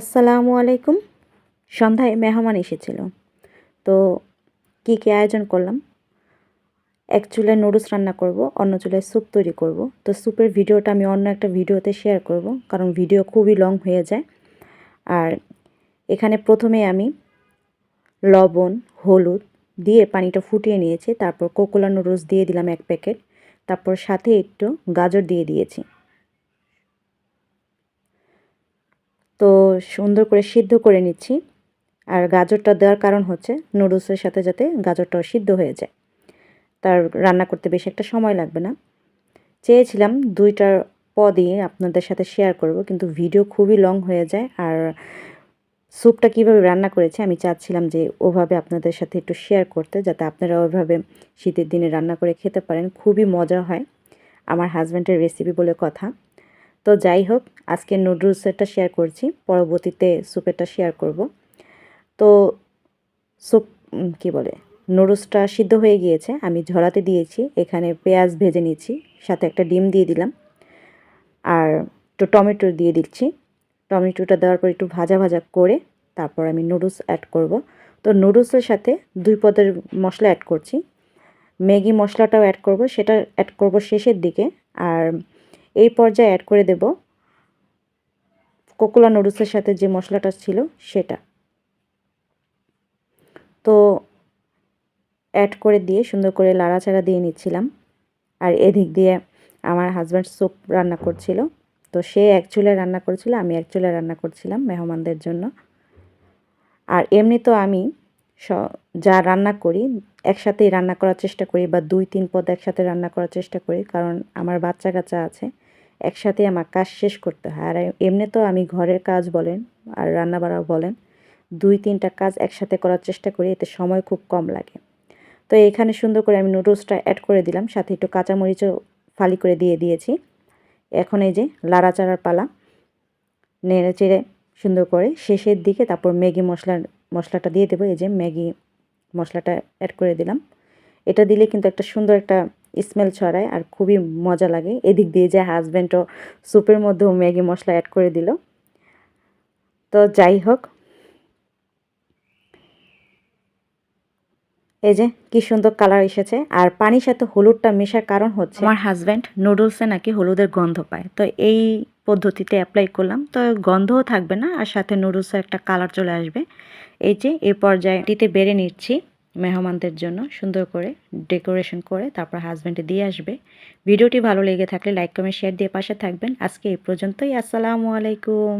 আসসালামু আলাইকুম। সন্ধ্যায় মেহমান এসেছিল। তো কী কী আয়োজন করলাম? এক চুলায় নুডলস রান্না করব, অন্য চুলায় স্যুপ তৈরি করব। তো স্যুপের ভিডিওটা আমি অন্য একটা ভিডিওতে শেয়ার করব, কারণ ভিডিও খুবই লং হয়ে যায়। আর এখানে প্রথমে আমি লবণ, হলুদ দিয়ে পানিটা ফুটিয়ে নিয়েছি, তারপর কোকোলা নুডলস দিয়ে দিলাম এক প্যাকেট, তারপর সাথে একটু গাজর দিয়ে দিয়েছি তো সুন্দর করে সিদ্ধ করে নিচ্ছি। আর গাজরটা দেওয়ার কারণ হচ্ছে নুডলসের সাথে যাতে গাজরটাও সিদ্ধ হয়ে যায়। তার রান্না করতে বেশি একটা সময় লাগবে না। চেয়েছিলাম দুইটার পদই আপনাদের সাথে শেয়ার করব, কিন্তু ভিডিও খুবই লং হয়ে যায়। আর স্যুপটা কীভাবে রান্না করেছে আমি চাচ্ছিলাম যে ওভাবে আপনাদের সাথে একটু শেয়ার করতে, যাতে আপনারা ওইভাবে শীতের দিনে রান্না করে খেতে পারেন। খুবই মজা হয়। আমার হাজব্যান্ডের রেসিপি বলে কথা। তো যাই হোক, আজকে নুডলসেরটা শেয়ার করছি, পরবর্তীতে স্যুপেরটা শেয়ার করব। তো স্যুপ কি বলে নুডলসটা সিদ্ধ হয়ে গিয়েছে, আমি ঝরাতে দিয়েছি, এখানে পেঁয়াজ ভেজে নিচ্ছি সাথে একটা ডিম দিয়ে দিলাম, আর একটু টমেটো দিয়ে দিচ্ছি। টমেটোটা দেওয়ার পর একটু ভাজা ভাজা করে তারপর আমি নুডলস অ্যাড করব। তো নুডলসের সাথে দুই পদের মশলা অ্যাড করছি, ম্যাগি মশলাটাও অ্যাড করব, সেটা অ্যাড করব শেষের দিকে, আর এই পর্যায়ে অ্যাড করে দেব কোকোলা নুডলসের সাথে যে মশলাটা ছিল সেটা। তো অ্যাড করে দিয়ে সুন্দর করে লাড়াচাড়া দিয়ে নিচ্ছিলাম। আর এদিক দিয়ে আমার হাজব্যান্ড স্যুপ রান্না করছিল। তো সে এক চুলে রান্না করেছিল, আমি এক চুলে রান্না করছিলাম মেহমানদের জন্য। আর এমনি তো আমি যা রান্না করি একসাথেই রান্না করার চেষ্টা করি বা দুই তিন পদ একসাথে রান্না করার চেষ্টা করি, কারণ আমার বাচ্চা কাচ্চা আছে। একসাথে আমার কাজ শেষ করতে হয়। আর এমনি তো আমি ঘরের কাজ বলেন আর রান্না বাড়াও বলেন, দুই তিনটা কাজ একসাথে করার চেষ্টা করি, এতে সময় খুব কম লাগে। তো এখানে সুন্দর করে আমি নুডলসটা অ্যাড করে দিলাম, সাথে একটু কাঁচামরিচও ফালি করে দিয়ে দিয়েছি। এখন এই যে লাড়াচাড়ার পালা, নেড়ে চেড়ে সুন্দর করে শেষের দিকে তারপর ম্যাগি মশলার, মশলাটা দিয়ে দেবো, এই যে ম্যাগি মশলাটা অ্যাড করে দিলাম। এটা দিলে কিন্তু একটা সুন্দর একটা স্মেল ছড়ায় আর খুবই মজা লাগে। এদিক দিয়ে যে হাজব্যান্ডও স্যুপের মধ্যেও ম্যাগি মশলা অ্যাড করে দিল। তো যাই হোক। এই যে কি সুন্দর কালার এসেছে। আর পানির সাথে হলুদটা মেশার কারণ হচ্ছে আমার হাজব্যান্ড নুডলসে নাকি হলুদের গন্ধ পায়। তো এই পদ্ধতিতে অ্যাপ্লাই করলাম। তো গন্ধও থাকবে না, আর সাথে নুডলসে একটা কালার চলে আসবে। এই যে এই পর্যায়টিতে বেড়ে নিচ্ছি। মেহমানদের জন্য সুন্দর করে ডেকোরেশন করে তারপর হাজব্যান্ডে দিয়ে আসবে। ভিডিওটি ভালো লেগে থাকলে লাইক কমেন্ট শেয়ার দিয়ে পাশে থাকবেন। আজকে এই পর্যন্তই। আসসালামু আলাইকুম।